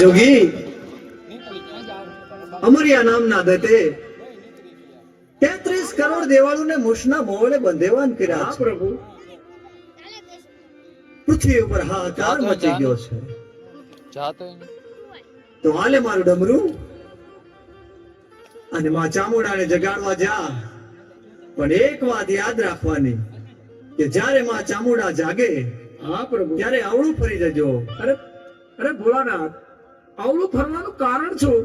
જોગી અમરિયા નામના દતે તેત્રીસ કરોડ દેવાળુને મુશના મોવડે બંધેવાન કર્યા પ્રભુ. પૃથ્વી ઉપર હાહાકાર મચી ગયો છે. તો હાલે મારું ડમરું? અને માં ચામુંડાને જગાડવા જા. પણ એક વાત યાદ રાખવાની કે જ્યારે માં ચામુંડા જાગે હા પ્રભુ. ત્યારે અવળું ફરી જજો. અરે અરે ભોળાનાથ આવડું ફરવાનું કારણ શું?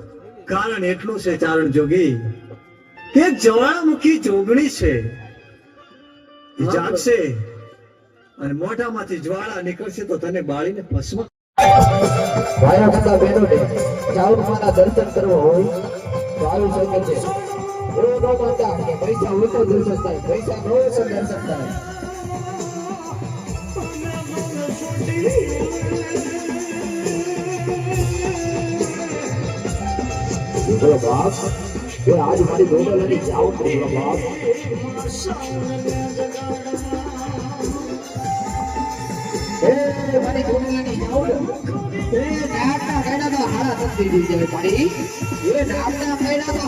કારણ એટલું છે ચારણ જોગી કે જવાળામુખી જોગણી છે. જાગશે અને મોઢામાંથી જ્વાળા નીકળશે તો તને બાળીને ભસ્મ ભાઈઓ તથા બહેનોને ચાવડમાના દર્શન કરવા હોય તો આવી શકે છે. એવું ન માનતા કે પૈસા હોય તો દર્શન થાય પૈસા ન હોય તો દર્શન થાય. બોલો બાપ આજ મારી ગોડલની જાવ બોલો બાપ એ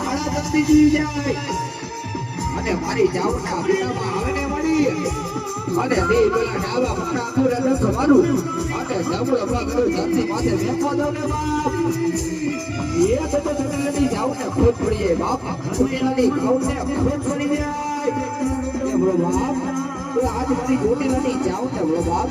હાડા તસ્તી જાય અને મારી જાવના બેડામાં આવે ને મળી અને બે પેલા ડાબા મારા આખું રસ મારું અને જમણો પગ કરું ધરતી માથે મેકો દો ને બાપ. એ તો તો ચકલાની જાવને ખોટ પડી જાય બાપ ચોટીલાની ગાઉને ખોટ પડી જાય. એ બોલો બાપ. તો આજ મારી ચોટીલાની જાવને બોલો બાપ.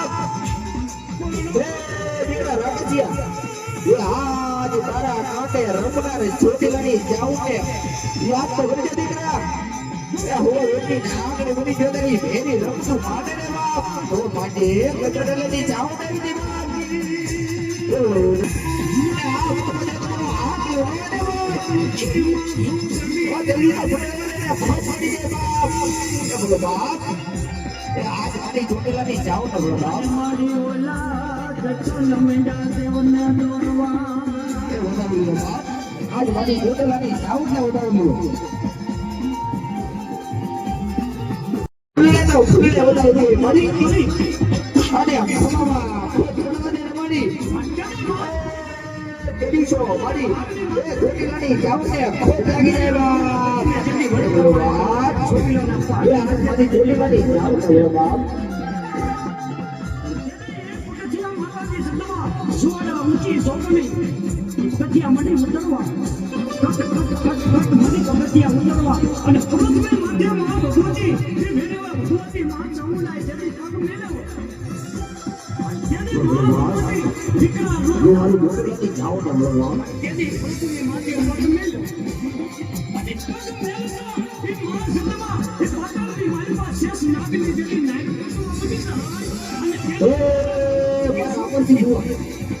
આજ તારા કાંટે રમનાર ચોટીલાની જાવને યાદ તો કરજે દીકરા એ હો વેટી નાગને બની જોતરી ભેરી રમતું માટે ને બાપ તો માટે ગજડલેની જાવને ની બાપ એ આ બાપને તો હાથ લોને ને બાપ આ જલ્દી આ ભણેલાને ફાફડી દે બાપ એ બોલો બાપ એ આજ મારી ચોટીલાની જાવને બોલો બાપ એ વધાવી લો બાપ આજ મારી ચોટીલાની સુવાડા ઊંચી સોગણી કબડિયા મને ઉતરવા. મને કબડિયા ઉતરવા. અને પગમે મધ્યમાં ભગવતી અને તક મેળવો Senhor.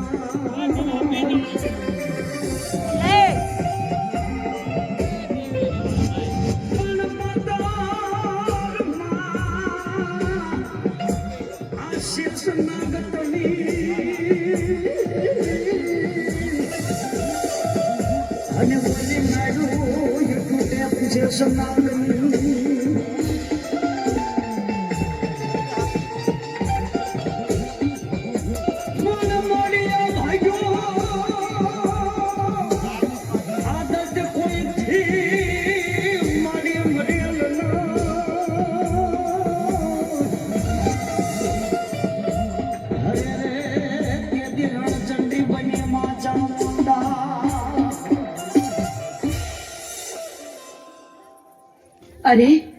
Yes, I'm અરે